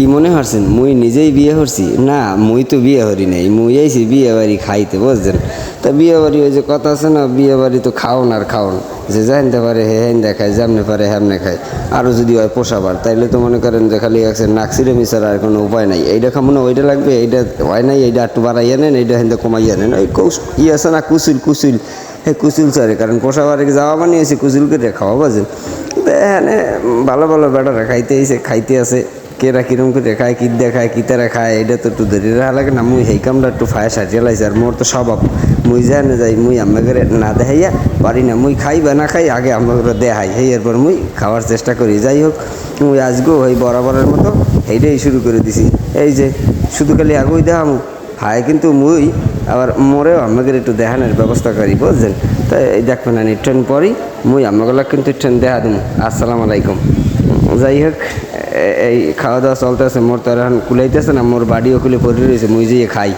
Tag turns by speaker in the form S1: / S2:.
S1: কি মনে হচ্ছেন মুই নিজেই বিয়ে হরছি না, মুই তো বিয়ে হরি নাই। মুই আইছি বিয়ে বাড়ি খাইতে, বুঝছেন? তা বিয়ে বাড়ি ওই যে কথা আছে না, বিয়ে বাড়ি তো খাওন আর খাওন। যে জানতে পারে হে হেন দেখায় যেমনে পারে হেমনে খায়। আরও যদি হয় পোষাবার, তাইলে তো মনে করেন যে খালি আছে নাকসিরে মিশার আর কোনো উপায় নাই। এইটা খাব না ওইটা লাগবে এইটা হয় নাই এইটা একটু বাড়াইয়া নেন এইটা হেন কমাইয়া নেন। ওই ই আছে না, কুসুল কুসুল। হে কুসুল সারে কারণ পোষাবারে যাওয়া এসে কুসুল করে খাওয়া বাজে এখানে ভালো ভালো বেটারা খাইতে এসে খাইতে আছে। কেরা কিরম করে খায় কী দেখায়, কী তারা খায়, এটা তো একটু ধরে রাখা লাগে না। মুই সেই কামটা একটু ফায়া সাজিয়ে লাইছে আর মোর তো স্বভাব। মুই যায় না যাই মুই আমাকে না দেখাইয়া পারি না। মুই খাই বা না খাই আগে আমাকে দেখাই। সেই এরপর মুই খাওয়ার চেষ্টা করি। যাই হোক, মুই আজকেও ওই বরাবরের মতো এইটাই শুরু করে দিছি। এই যে, শুধু খালি আগুই দেখামু। হায়, কিন্তু মুই আবার মোরেও আমাদের একটু দেখানোর ব্যবস্থা করি, বুঝছেন? তাই দেখবেন আমি ট্রেন পরই মুই আমাগুলো কিন্তু ট্রেন দেখা দিন আসসালামু আলাইকুম। যাই হোক এই খাওয়া দাওয়া চলতেছে, মোর তো এখন কুলাইতেছে না, মোর বাড়িও খুলে পড়ে রয়েছে, মুই যেয়ে খাই।